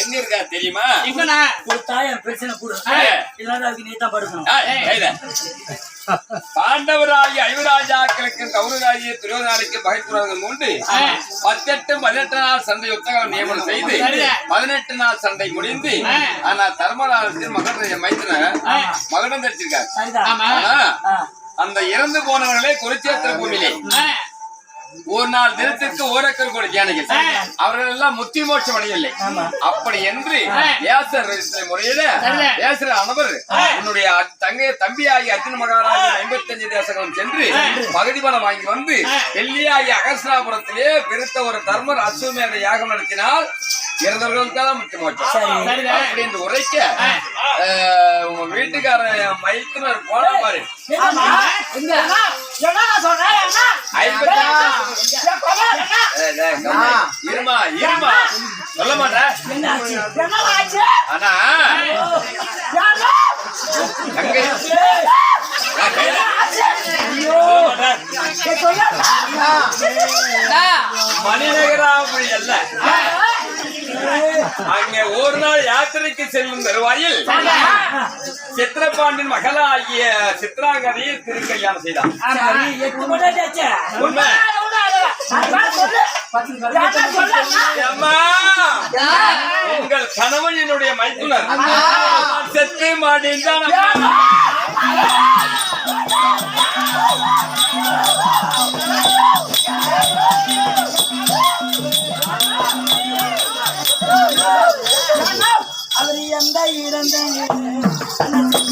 எங்க இருக்கா தெரியுமா? எங்கண்ணா? கொடுத்தா என் பிரச்சனை கொடு. அதுக்கு நீ தான் படுக்கணும். பாண்டவராகி ஐவராஜாக்களுக்கு கௌரவராகிய துரியோதனாருக்கு பகைப்புறவர்கள் உண்டு. பத்தெட்டு பதினெட்டு நாள் சண்டை யுத்தகம் நியமனம் செய்து. பதினெட்டு நாள் சண்டை முடிந்து. ஆனா தர்மராஜத்தில் மகன் மைத்தின மகனம் தரிச்சிருக்காரு. அந்த இறந்து போனவர்களே குருச்சேத்திர பூமியிலே. ஒரு நாள் தினத்திற்கு ஓரக்கல் கூட தியானிகள் அவர்கள் எல்லாம் முத்தி மோட்சம் அடையவில்லை. அப்படி என்று முறையில. வியாசர் அனவர் உன்னுடைய அ- தங்கை தம்பியாகி அர்ஜுன மகாராஜா ஐம்பத்தஞ்சு தேசங்களும் சென்று பகுதி பலம் வாங்கி வந்து வெள்ளியாகி அகஸ்ராபுரத்திலே பெருத்த ஒரு தர்மர் அசுவமேத யாகம் நடத்தினால் இறந்தவர்களுக்காக முத்தி மோட்சம். அப்படி என்று உரைக்க உங்க வீட்டுக்காரன் மைத்துனர் போனா பாரு. இருமா இருமா. சொல்ல மாட்டேன் ஆனா மணிநகராபுரி அல்ல அங்கே ஒரு நாள் யாத்திரைக்கு செல்லும் தருவாயில் சித்திரபாண்டின் மகளாகிய சித்ராங்கதையை திருக்கல்யாணம் செய்தான். உங்கள் கணவன் என்னுடைய மைத்துனர். செத்து மாடின் அவர் எந்த இறந்த Thank you.